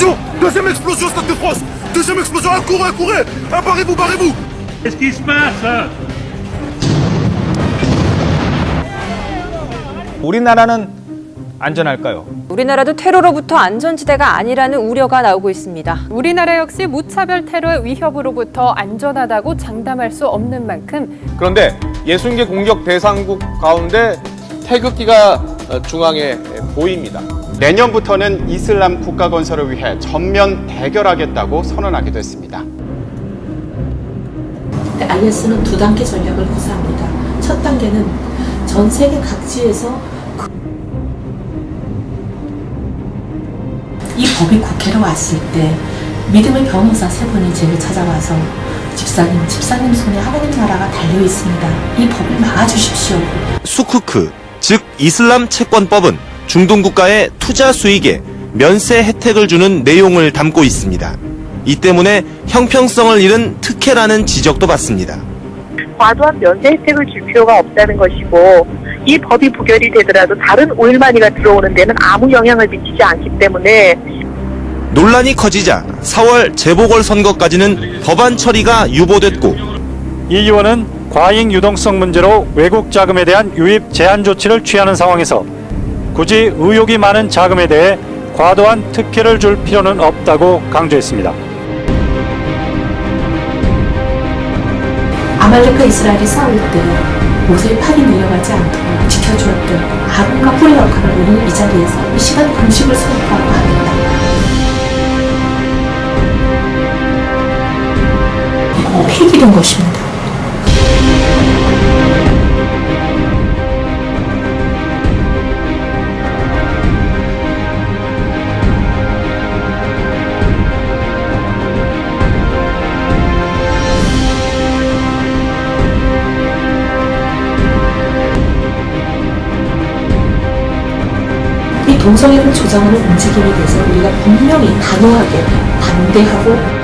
Explosion Deuxième explosion, Stade de France Deuxième explosion, accourez, accourez Ah, Barrez-vous, barrez-vous Qu'est-ce qui se passe 우리나라는 안전할까요? 우리나라도 테러로부터 안전지대가 아니라는 우려가 나오고 있습니다. 우리나라 역시 무차별 테러의 위협으로부터 안전하다고 장담할 수 없는 만큼 그런데 60개 공격 대상국 가운데 태극기가 어, 중앙에 보입니다. 내년부터는 이슬람 국가 건설을 위해 전면 대결하겠다고 선언하기도 했습니다. IS는 두 단계 전략을 구사합니다. 첫 단계는 전 세계 각지에서 그- 이 법이 국회로 왔을 때 믿음의 변호사 세 분이 제게 찾아와서 집사님, 집사님 손에 하나님 나라가 달려 있습니다. 이 법을 막아주십시오. 수쿠크, 즉 이슬람 채권법은 중동 국가의 투자 수익에 면세 혜택을 주는 내용을 담고 있습니다. 이 때문에 형평성을 잃은 특혜라는 지적도 받습니다. 과도한 면세 혜택을 줄 필요가 없다는 것이고 이 법이 부결이 되더라도 다른 오일마니가 들어오는 데는 아무 영향을 미치지 않기 때문에 논란이 커지자 4월 재보궐선거까지는 법안 처리가 유보됐고 이 의원은 과잉 유동성 문제로 외국 자금에 대한 유입 제한 조치를 취하는 상황에서 굳이 의혹이 많은 자금에 대해 과도한 특혜를 줄 필요는 없다고 강조했습니다. 아말렉과 이스라엘이 싸울 때 모세의 팔이 내려가지 않도록 지켜주었던 아론과 뿔의 역할을 우리는 이 자리에서 이 시간 금식을 선포하고 합니다. 이거 획일인 것입니다. 이 동성애를 조장하는 움직임에 대해서 우리가 분명히 단호하게 반대하고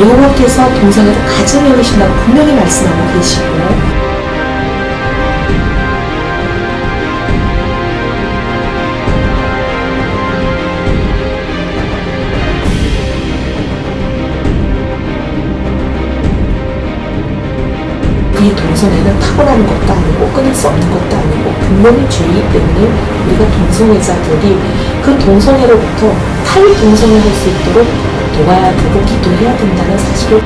여호와께서 동성애를 가정에 오신다고 분명히 말씀하고 계시고 동성애는 타고나는 것도 아니고 끊을 수 없는 것도 아니고 분명히 죄이기 때문에 우리가 동성애자들이 그 동성애로부터 탈동성애 할 수 있도록 도와야 되고 기도해야 된다는 사실을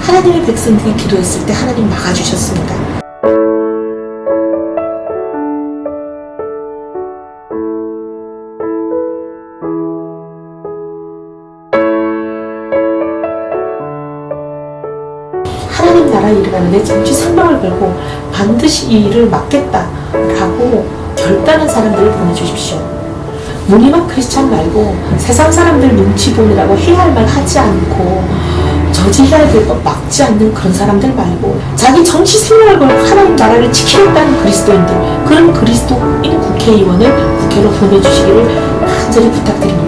하나님의 백성들이 기도했을 때 하나님 막아주셨습니다. 나라 일어나는데 잠시 생명을 걸고 반드시 이 일을 막겠다라고 결단한 사람들을 보내주십시오. 무늬만 크리스찬 말고 세상 사람들 눈치 보느라고 해야 할 말 하지 않고 저지해야 될 것 막지 않는 그런 사람들 말고 자기 정치 생명을 걸고 하나님 나라를 지키겠다는 그리스도인들 그런 그리스도인 국회의원을 국회로 보내주시기를 간절히 부탁드립니다.